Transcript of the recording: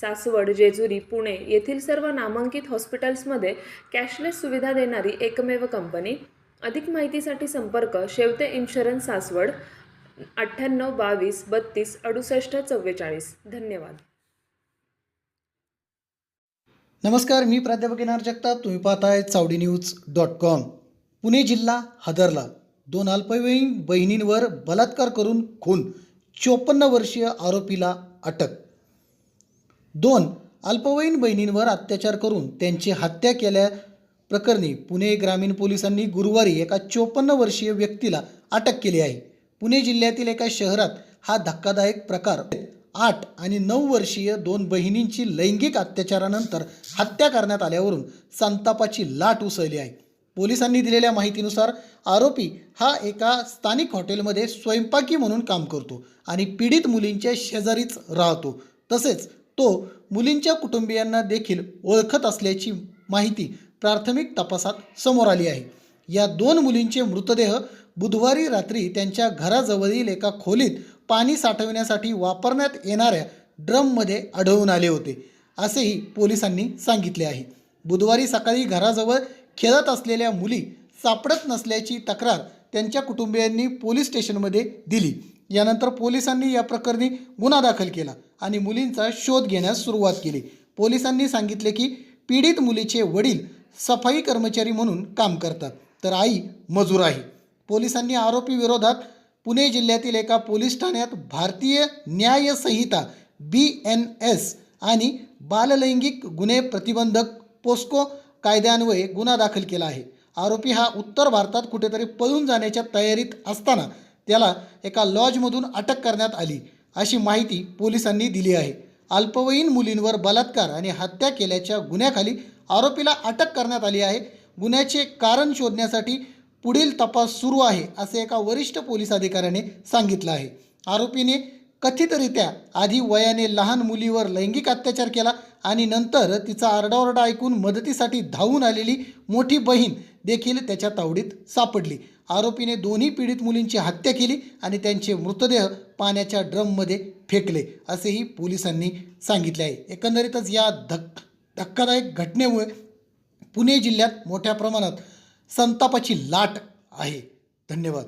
सासवड जेजुरी पुणे येथील सर्व नामांकित हॉस्पिटल्समध्ये कॅशलेस सुविधा देणारी एकमेव कंपनी. अधिक माहितीसाठी संपर्क शेवते इन्शुरन्स सासवड अठ्ठ्याण्णव बावीस बत्तीस अडुसष्ट चव्वेचाळीस. धन्यवाद. नमस्कार मी प्राध्यापक येणार जगताप. तुम्ही पाहताय Chawdi news dot com. Pune जिल्हा हदरला. दोन अल्पवयीन बहिणींवर बलात्कार करून खून. चोपन्न वर्षीय आरोपीला अटक. दोन अल्पवयीन बहिणींवर अत्याचार करून त्यांची हत्या केल्या प्रकरणी पुणे ग्रामीण पोलिसांनी गुरुवारी एका चोपन्न वर्षीय व्यक्तीला अटक केली आहे. पुणे जिल्ह्यातील एका शहरात हा धक्कादायक प्रकार आठ आणि नऊ वर्षीय दोन बहिणींची लैंगिक अत्याचारानंतर हत्या करण्यात आल्यावरून संतापाची लाट उसळली आहे. पोलिसांनी दिलेल्या माहितीनुसार आरोपी हा एका स्थानिक हॉटेलमध्ये स्वयंपाकी म्हणून काम करतो आणि पीडित मुलींच्या शेजारीच राहतो. तसेच तो मुलींच्या कुटुंबियांना देखील ओळखत असल्याची माहिती प्राथमिक तपासात समोर आली आहे. या दोन मुलींचे मृतदेह बुधवारी रात्री त्यांच्या घराजवळील एका खोलीत पाणी साठवण्यासाठी वापरण्यात येणाऱ्या ड्रममध्ये आढळून आले होते असेही पोलिसांनी सांगितले आहे. बुधवारी सकाळी घराजवळ खेळत असलेल्या मुली सापडत नसल्याची तक्रार त्यांच्या कुटुंबियांनी पोलीस स्टेशनमध्ये दिली. यानंतर पोलिसांनी या प्रकरणी गुन्हा दाखल केला आणि मुलींचा शोध घेण्यास सुरुवात केली. पोलिसांनी सांगितले की पीडित मुलीचे वडील सफाई कर्मचारी म्हणून काम करतात. तर आई मजूर आहे. पोलिसांनी आरोपी विरोधात पुणे जिल्ह्यातील एका पोलीस ठाण्यात भारतीय न्याय संहिता बी एन एस आणि बाललैंगिक गुन्हे प्रतिबंधक पोस्को कायद्यान्वये गुन्हा दाखल केला आहे. आरोपी हा उत्तर भारतात कुठेतरी पळून जाण्याच्या तयारीत असताना त्याला एका लॉजमधून अटक करण्यात आली. अशी माहिती पोलिसांनी दिली आहे. अल्पवयीन मुलींवर बलात्कार आणि हत्या केल्याच्या गुन्ह्याखाली आरोपीला अटक करण्यात आली आहे. गुन्ह्याचे कारण शोधण्यासाठी पुढील तपास सुरू आहे असे एका वरिष्ठ पोलीस अधिकाऱ्याने सांगितलं आहे. आरोपीने कथितरित्या आधी वयाने लहान मुलीवर लैंगिक अत्याचार केला आणि नंतर तिचा आरडाओरडा ऐकून मदतीसाठी धावून आलेली मोठी बहीण देखील त्याच्या तावडीत सापडली. आरोपीने दोन्ही पीडित मुलींची हत्या केली आणि त्यांचे मृतदेह पाण्याच्या ड्रममध्ये फेकले असेही पोलिसांनी सांगितले आहे. एकंदरीतच या धक धक्कादायक घटनेमुळे पुणे जिल्ह्यात मोठ्या प्रमाणात संतापाची लाट आहे. धन्यवाद.